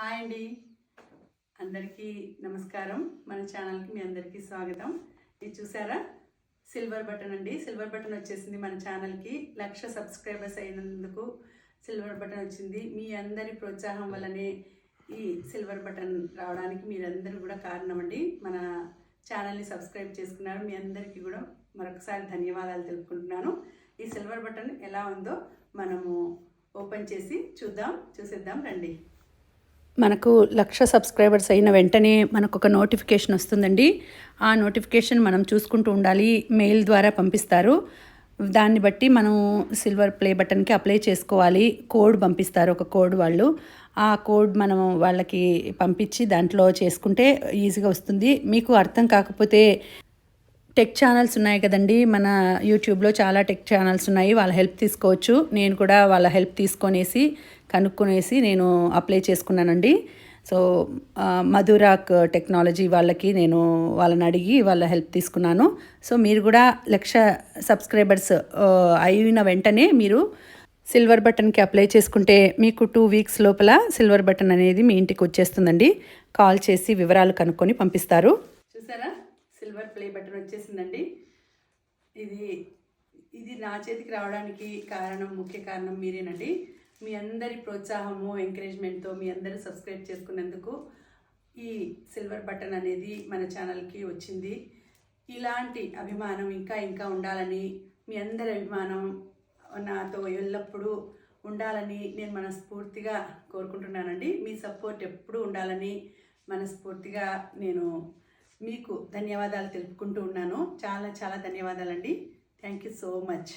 Hi అండి. అందరికీ నమస్కారం. మన ఛానల్కి మీ అందరికీ స్వాగతం. ఇది చూసారా? సిల్వర్ బటన్ అండి. సిల్వర్ బటన్ వచ్చేసింది మన ఛానల్కి. లక్ష సబ్స్క్రైబర్స్ అయినందుకు సిల్వర్ బటన్ వచ్చింది. మీ అందరి ప్రోత్సాహం వల్లనే ఈ సిల్వర్ బటన్ రావడానికి మీరందరూ కూడా కారణం అండి మన ఛానల్ని సబ్స్క్రైబ్ చేసుకున్నారు. మీ అందరికీ కూడా మరొకసారి ధన్యవాదాలు తెలుపుకుంటున్నాను. ఈ సిల్వర్ బటన్ ఎలా ఉందో మనము ఓపెన్ చేసి చూద్దాం చూసేద్దాం రండి. మనకు లక్ష సబ్స్క్రైబర్స్ అయిన వెంటనే మనకు ఒక నోటిఫికేషన్ వస్తుందండి. ఆ నోటిఫికేషన్ మనం చూసుకుంటూ ఉండాలి మెయిల్ ద్వారా పంపిస్తారు. దాన్ని బట్టి మనం సిల్వర్ ప్లే బటన్కి అప్లై చేసుకోవాలి. కోడ్ పంపిస్తారు ఒక కోడ్ వాళ్ళు. ఆ కోడ్ మనం వాళ్ళకి పంపించి దాంట్లో చేసుకుంటే ఈజీగా వస్తుంది. మీకు అర్థం కాకపోతే టెక్ ఛానల్స్ ఉన్నాయి కదండి. మన యూట్యూబ్లో చాలా టెక్ ఛానల్స్ ఉన్నాయి. వాళ్ళ హెల్ప్ తీసుకోవచ్చు. నేను కూడా వాళ్ళ హెల్ప్ తీసుకొనేసి కనుక్కునేసి నేను అప్లై చేసుకున్నానండి. సో మధురాక్ టెక్నాలజీ వాళ్ళకి నేను వాళ్ళని అడిగి వాళ్ళ హెల్ప్ తీసుకున్నాను. సో మీరు కూడా లక్ష సబ్స్క్రైబర్స్ అయిన వెంటనే మీరు సిల్వర్ బటన్కి అప్లై చేసుకుంటే మీకు టూ వీక్స్ లోపల సిల్వర్ బటన్ అనేది మీ ఇంటికి వచ్చేస్తుందండి. కాల్ చేసి వివరాలు కనుక్కొని పంపిస్తారు. చూసారా? సిల్వర్ ప్లే బటన్ వచ్చేసిందండి. ఇది ఇది నా చేతికి రావడానికి కారణం ముఖ్య కారణం మీరేనండి. మీ అందరి ప్రోత్సాహము ఎంకరేజ్మెంట్తో మీ అందరూ సబ్స్క్రైబ్ చేసుకున్నందుకు ఈ సిల్వర్ బటన్ అనేది మన ఛానల్కి వచ్చింది. ఇలాంటి అభిమానం ఇంకా ఇంకా ఉండాలని మీ అందరి అభిమానం నాతో ఎల్లప్పుడూ ఉండాలని నేను మనస్ఫూర్తిగా కోరుకుంటున్నానండి. మీ సపోర్ట్ ఎప్పుడూ ఉండాలని మనస్ఫూర్తిగా నేను మీకు ధన్యవాదాలు తెలుపుకుంటూ ఉన్నాను. చాలా చాలా ధన్యవాదాలండి. Thank you so much